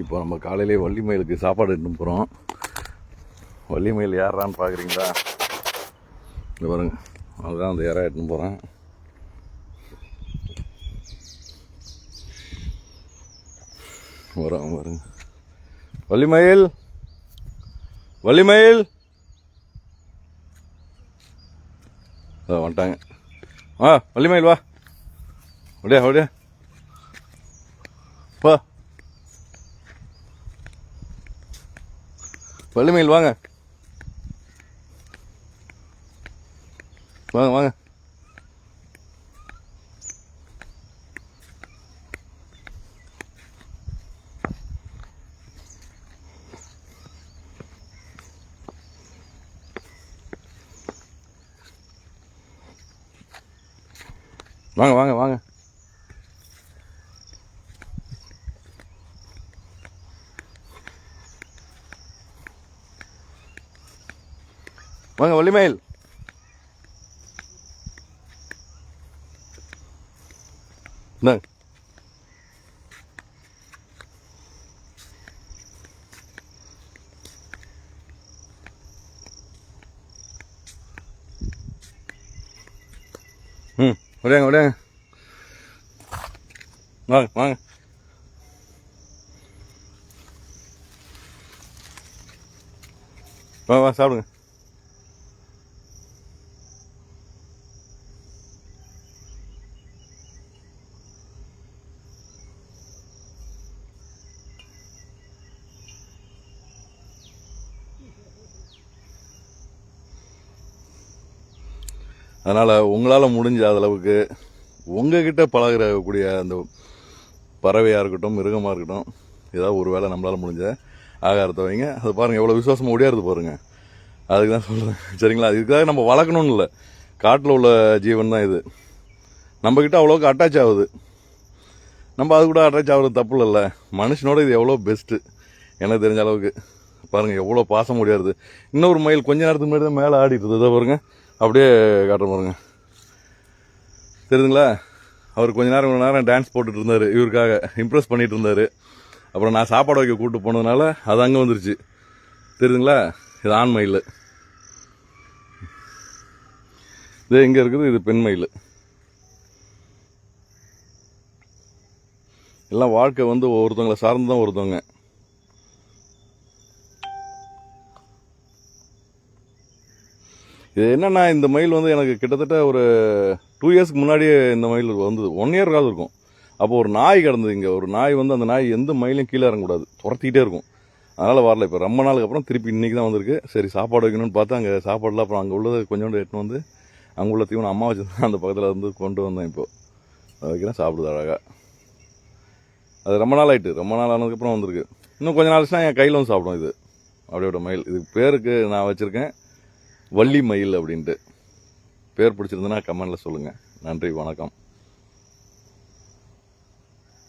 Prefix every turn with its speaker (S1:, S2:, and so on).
S1: இப்போ நம்ம காலையிலே வள்ளிமயிலுக்கு சாப்பாடு எடுத்துன்னு போகிறோம் வள்ளிமயில் யாரான்னு பார்க்குறீங்களா இந்த பாருங்க. அதுதான் அந்த இறா எடுத்துன்னு போகிறேன் வரோம் பாருங்க. வள்ளிமயில் வள்ளிமயில் வந்துட்டாங்க. ஆ வள்ளிமயில் வா. அப்படியா அப்படியா. பா. வள்ளிமயில் வாங்க. வாங்க வாங்க. வாங்க வாங்க வாங்க. வாங்க வள்ளிமயில் இந்தாங்க. ம் விடையாங்க விடையாங்க வாங்க வாங்க. வா வா சாப்பிடுங்க. அதனால் உங்களால் முடிஞ்ச அளவுக்கு உங்ககிட்ட பழகிறக்கூடிய அந்த பறவையாக இருக்கட்டும் மிருகமாக இருக்கட்டும் ஏதாவது ஒரு வேளை நம்மளால் முடிஞ்ச ஆகாரத்தை வைங்க. அது பாருங்கள் எவ்வளோ விசுவாசமாக ஒடியாருது பாருங்கள் அதுக்கு தான் சொல்கிறேன் சரிங்களா? இதுக்காக நம்ம வளர்க்கணும்னு இல்லை. காட்டில் உள்ள ஜீவன் தான் இது. நம்மக்கிட்ட அவ்வளோக்கு அட்டாச் ஆகுது. நம்ம அது கூட அட்டாச் ஆகுறது தப்பு இல்லைல்ல மனுஷனோட இது எவ்வளோ பெஸ்ட்டு எனக்கு தெரிஞ்ச அளவுக்கு. பாருங்கள் எவ்வளோ பாசம் முடியாது இன்னொரு மயில் கொஞ்ச நேரத்துக்கு முன்னாடி தான் மேலே ஆடிட்டு இருந்தது பாருங்கள் அப்படியே காட்டுற பாருங்க. தெரியுதுங்களா? அவர் கொஞ்ச நேரம் கொஞ்ச நேரம் டான்ஸ் போட்டுட்டு இருந்தார். இவருக்காக இம்ப்ரெஸ் பண்ணிட்டு இருந்தார். அப்புறம் நான் சாப்பாடு வைக்க கூப்பிட்டு போனதுனால அது அங்கே வந்துருச்சு. தெரியுதுங்களா? இது ஆண் மயில். இது எங்கே இருக்குது இது பெண் மயில். எல்லாம் வாழ்க்கை வந்து ஒருத்தவங்களை சார்ந்து தான் ஒருத்தவங்க. இது என்னன்னா இந்த மயில் வந்து எனக்கு கிட்டத்தட்ட ஒரு டூ இயர்ஸ்க்கு முன்னாடியே இந்த மயில் வந்தது. ஒன் இயர் காலம் இருக்கும். அப்போ ஒரு நாய் கிடந்தது இங்கே. ஒரு நாய் வந்து அந்த நாய் எந்த மயிலையும் கீழே இறங்கக்கூடாது. துரத்திக்கிட்டே இருக்கும். அதனால் வரல. இப்போ ரொம்ப நாளுக்கு அப்புறம் திருப்பி இன்றைக்கி தான் வந்திருக்கு. சரி சாப்பாடு வைக்கணும்னு பார்த்தா அங்கே சாப்பாடுலாம் அப்புறம் அங்கே உள்ளது கொஞ்சோண்டு எடுத்துன்னு வந்து அங்கே உள்ள தீவனம் அம்மா வச்சு அந்த பக்கத்தில் இருந்து கொண்டு வந்தேன் இப்போது அதை வைக்கிறேன். சாப்பிடுது அழகாக அது ரொம்ப நாள் ஆயிட்டு. ரொம்ப நாள் ஆனதுக்கப்புறம் வந்திருக்கு. இன்னும் கொஞ்ச நாள் என் கையில் வந்து சாப்பிடும் இது. அப்படியோட மயில். இதுக்கு பேருக்கு நான் வச்சுருக்கேன். வள்ளி மயில் அப்படின்ட்டு. பேர் பிடிச்சிருந்ததுன்னா கமெண்டில் சொல்லுங்கள் நன்றி வணக்கம்.